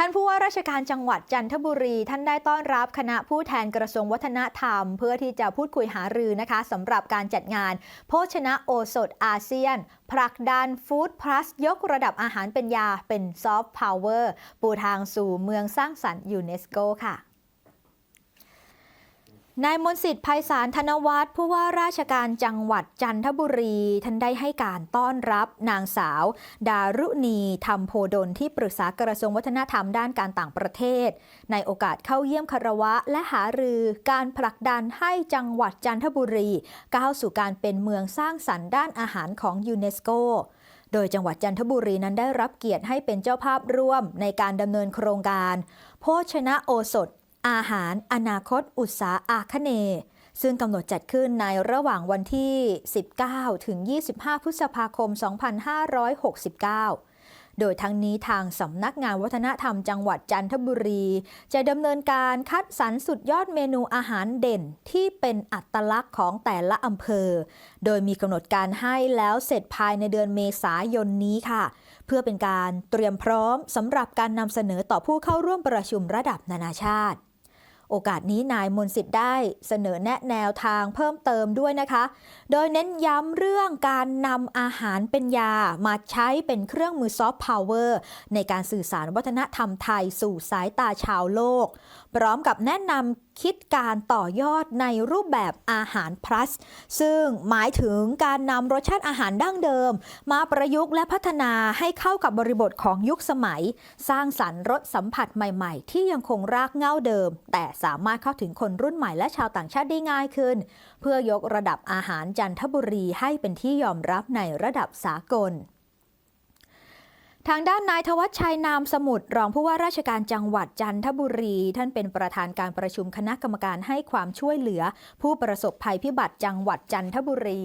ท่านผู้ว่าราชการจังหวัดจันทบุรี ท่านได้ต้อนรับคณะผู้แทนกระทรวงวัฒนธรรม เพื่อที่จะพูดคุยหารือนะคะสำหรับการจัดงาน โภชนะโอสถอาเซียนผลักดันฟู้ดพลัสยกระดับอาหารเป็นยาเป็นซอฟต์พาวเวอร์ปูทางสู่เมืองสร้างสรรค์ยูเนสโกค่ะ นายมนสิทธิ์ไพศาลธนวัฒน์ผู้ว่าราชการจังหวัดจันทบุรี ท่านได้ให้การต้อนรับนางสาว ดารุณีธรรมโพดลที่ปรึกษากระทรวงวัฒนธรรมด้านการต่างประเทศ ในโอกาสเข้าเยี่ยมคารวะและหารือการผลักดันให้จังหวัดจันทบุรีก้าวสู่การเป็นเมืองสร้างสรรค์ด้านอาหารของยูเนสโกโดยจังหวัดจันทบุรีนั้นได้รับเกียรติให้เป็นเจ้าภาพร่วมในการดำเนินโครงการ โภชนะโอสถ อาหารอนาคต อุตสาอาคเน ซึ่งกำหนดจัดขึ้นในระหว่างวันที่ 19 ถึง 25 พฤษภาคม 2569โดยทั้งนี้ทางสำนักงานวัฒนธรรมจังหวัดจันทบุรี จะดำเนินการคัดสรรสุดยอดเมนูอาหารเด่นที่เป็นอัตลักษณ์ของแต่ละอำเภอ โดยมีกำหนดการให้แล้วเสร็จภายในเดือนเมษายนนี้ค่ะ เพื่อเป็นการเตรียมพร้อมสำหรับการนำเสนอต่อผู้เข้าร่วมประชุมระดับนานาชาติ โอกาสนี้นายมนสิทธิ์ได้เสนอแนะแนวทางเพิ่มเติมด้วยนะคะ โดยเน้นย้ำเรื่องการนำอาหารเป็นยามาใช้เป็นเครื่องมือซอฟต์พาวเวอร์ในการสื่อสารวัฒนธรรมไทยสู่สายตาชาวโลก พร้อมกับแนะนำคิดการต่อยอดในรูปแบบอาหาร plus ซึ่งหมายถึงการนำรสชาติอาหารดั้งเดิม มาประยุกต์และพัฒนาให้เข้ากับบริบทของยุคสมัย สร้างสรรค์รสสัมผัสใหม่ ๆ ที่ยังคงรากเหง้าเดิม แต่สามารถเข้าถึงคนรุ่นใหม่และชาวต่างชาติได้ง่ายขึ้น เพื่อยกระดับอาหารจันทบุรีให้เป็นที่ยอมรับในระดับสากลทางด้านนายทวัชชัยนามสมุทรรองผู้ว่าราชการจังหวัดจันทบุรี ท่านเป็นประธานการประชุมคณะกรรมการให้ความช่วยเหลือ ผู้ประสบภัยพิบัติจังหวัดจันทบุรี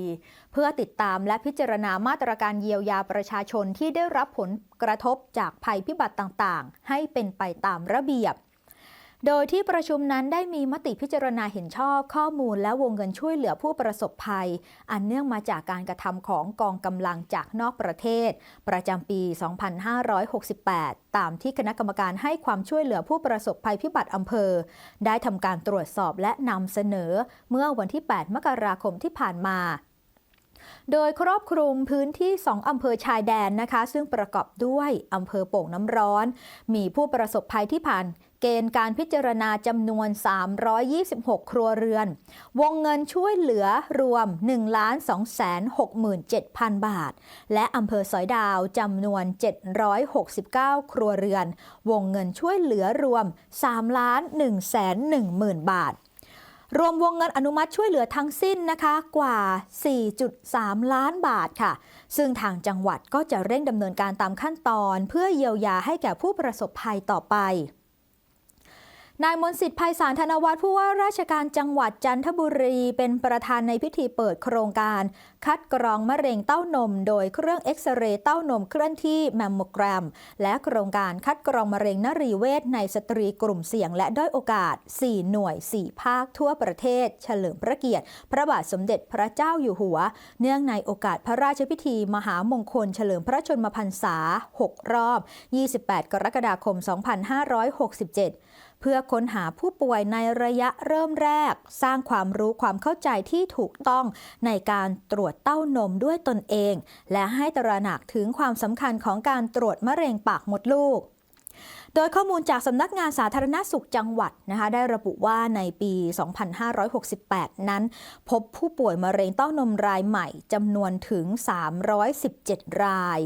เพื่อติดตามและพิจารณามาตรการเยียวยาประชาชนที่ได้รับผลกระทบจากภัยพิบัติต่างๆ ให้เป็นไปตามระเบียบ โดยที่ประชุมนั้นได้มีมติพิจารณาเห็นชอบข้อมูลและวงเงินช่วยเหลือผู้ประสบภัย อันเนื่องมาจากการกระทำของกองกำลังจากนอกประเทศ ประจำปี 2568 ตามที่คณะกรรมการให้ความช่วยเหลือผู้ประสบภัยพิบัติอำเภอ ได้ทำการตรวจสอบและนำเสนอเมื่อวันที่ 8 มกราคมที่ผ่านมา โดยครอบคลุมพื้นที่ 2 อำเภอชายแดนนะคะ ซึ่งประกอบด้วยอำเภอโป่งน้ำร้อน มีผู้ประสบภัยที่ผ่านเกณฑ์การพิจารณาจำนวน 326 ครัวเรือน วงเงินช่วยเหลือรวม 1,267,000 บาท และอำเภอสอยดาวจำนวน 769 ครัวเรือน วงเงินช่วยเหลือรวม 3,110,000 บาท รวมวงเงินอนุมัติช่วยเหลือทั้งสิ้นนะคะกว่า 4.3 ล้านบาทค่ะ ซึ่งทางจังหวัดก็จะเร่งดำเนินการตามขั้นตอน เพื่อเยียวยาให้แก่ผู้ประสบภัยต่อไป นายมนสิทธิ์ไพศาลธนวัฒน์ผู้ว่าราชการจังหวัดจันทบุรี เป็นประธานในพิธีเปิดโครงการ คัดกรองมะเร็งเต้านม โดยเครื่องเอ็กซเรย์เต้านมเคลื่อนที่แมมโมแกรม และโครงการคัดกรองมะเร็งนรีเวชในสตรีกลุ่มเสี่ยง และด้อยโอกาส 4 หน่วย 4 ภาคทั่วประเทศ เฉลิมพระเกียรติ พระบาทสมเด็จพระเจ้าอยู่หัว เนื่องในโอกาสพระราชพิธีมหามงคล เฉลิมพระชนมพรรษา 6 รอบ 28 กรกฎาคม 2567 เพื่อค้นหาผู้ป่วยในระยะเริ่มแรก สร้างความรู้ความเข้าใจที่ถูกต้องในการตรวจเต้านมด้วยตนเอง และให้ตระหนักถึงความสำคัญของการตรวจมะเร็งปากมดลูก โดยข้อมูลจากสำนักงานสาธารณสุขจังหวัดนะคะได้ระบุว่าในปี 2568 นั้น พบผู้ป่วยมะเร็งเต้านมรายใหม่จำนวนถึง 317 ราย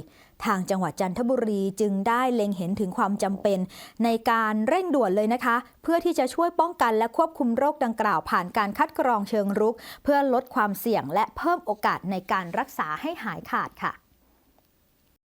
ทางจังหวัดจันทบุรีจึงได้เล็งเห็นถึงความจำเป็น ในการเร่งด่วนเลยนะคะ เพื่อที่จะช่วยป้องกันและควบคุมโรคดังกล่าวผ่านการคัดกรองเชิงรุก เพื่อลดความเสี่ยงและเพิ่มโอกาสในการรักษาให้หายขาดค่ะ